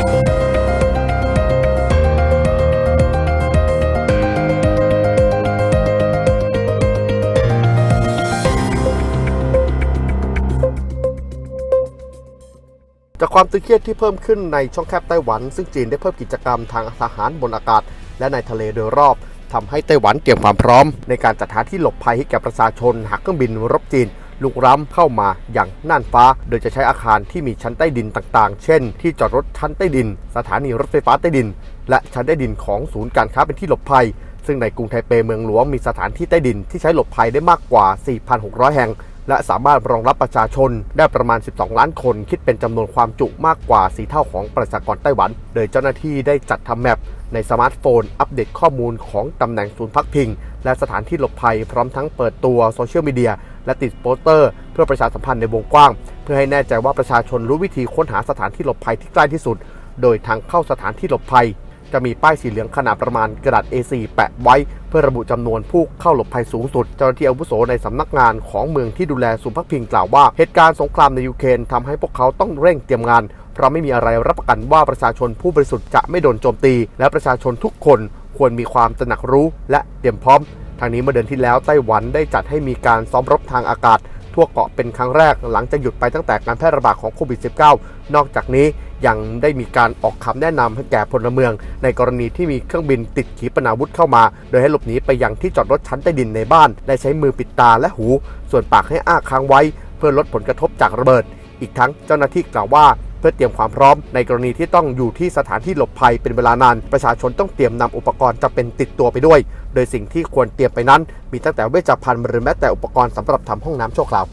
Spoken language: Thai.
จากความตึงเครียดที่เพิ่มขึ้นในช่องแคบไต้หวัน ซึ่งจีนได้เพิ่มกิจกรรมทางทหารบนอากาศ และในทะเลโดยรอบทำให้ไต้หวันเตรียมความพร้อม ในการจัดหาที่หลบภัยให้แก่ประชาชนหากเครื่องบินรบจีน ลุกล้ำเข้ามาอย่างน่านฟ้า โดยจะใช้อาคารที่มีชั้นใต้ดินต่างๆ เช่น ที่จอดรถชั้นใต้ดิน สถานีรถไฟฟ้าใต้ดิน และชั้นใต้ดินของศูนย์การค้าเป็นที่หลบภัย ซึ่งในกรุงไทเปเมืองหลวงมีสถานที่ใต้ดินที่ใช้หลบภัยได้มากกว่า 4,600 แห่งและสามารถรองรับประชาชนได้ประมาณ 12 ล้านคน คิดเป็นจำนวนความจุมากกว่า 4 เท่าของประชากรไต้หวัน โดยเจ้าหน้าที่ได้จัดทำแมปในสมาร์ทโฟน อัปเดตข้อมูลของตำแหน่งศูนย์พักพิง และสถานที่หลบภัยพร้อมทั้งเปิดตัวโซเชียลมีเดีย และติดโปสเตอร์ เพื่อประชาสัมพันธ์ในวงกว้าง เพื่อให้แน่ใจว่าประชาชนรู้วิธีค้นหาสถานที่หลบภัยที่ใกล้ที่สุด โดยทางเข้าสถานที่หลบภัย จะมีป้ายสีเหลืองขนาดประมาณกระดาษ A4 แปะไว้ เพื่อระบุจำนวนผู้เข้าหลบภัยสูงสุด เจ้าหน้าที่อาวุโสในสำนักงานของเมืองที่ดูแลศูนย์พักพิงกล่าวว่าเหตุการณ์สงครามในยูเครนทำให้พวกเขาต้องเร่งเตรียมงานเพราะไม่มีอะไรรับประกันว่าประชาชนผู้บริสุทธิ์จะไม่โดนโจมตี และประชาชนทุกคนควรมีความตระหนักรู้และเตรียมพร้อม ทางนี้เมื่อเดือนที่แล้วไต้หวันได้จัดให้มีการซ้อมรบทางอากาศ ทั่วเกาะเป็นครั้งแรกหลังจากหยุดไปตั้งแต่การแพร่ระบาดของโควิด -19 นอกจากนี้ยังได้มีการออกคำแนะนำให้แก่พลเมือง ในกรณีที่มีเครื่องบินติดขีปนาวุธเข้ามา โดยให้หลบหนีไปยังที่จอดรถชั้นใต้ดินในบ้าน และใช้มือปิดตาและหู ส่วนปากให้อ้าค้างไว้ เพื่อลดผลกระทบจากระเบิด อีกทั้งเจ้าหน้าที่กล่าวว่า เพื่อเตรียมความพร้อมในกรณีที่ต้องอยู่ที่สถานที่หลบภัยเป็นเวลานาน ประชาชนต้องเตรียมนำอุปกรณ์จะเป็นติดตัวไปด้วย โดยสิ่งที่ควรเตรียมไปนั้น มีตั้งแต่เวชภัณฑ์หรือแม้แต่อุปกรณ์สำหรับทำห้องน้ำชั่วคราว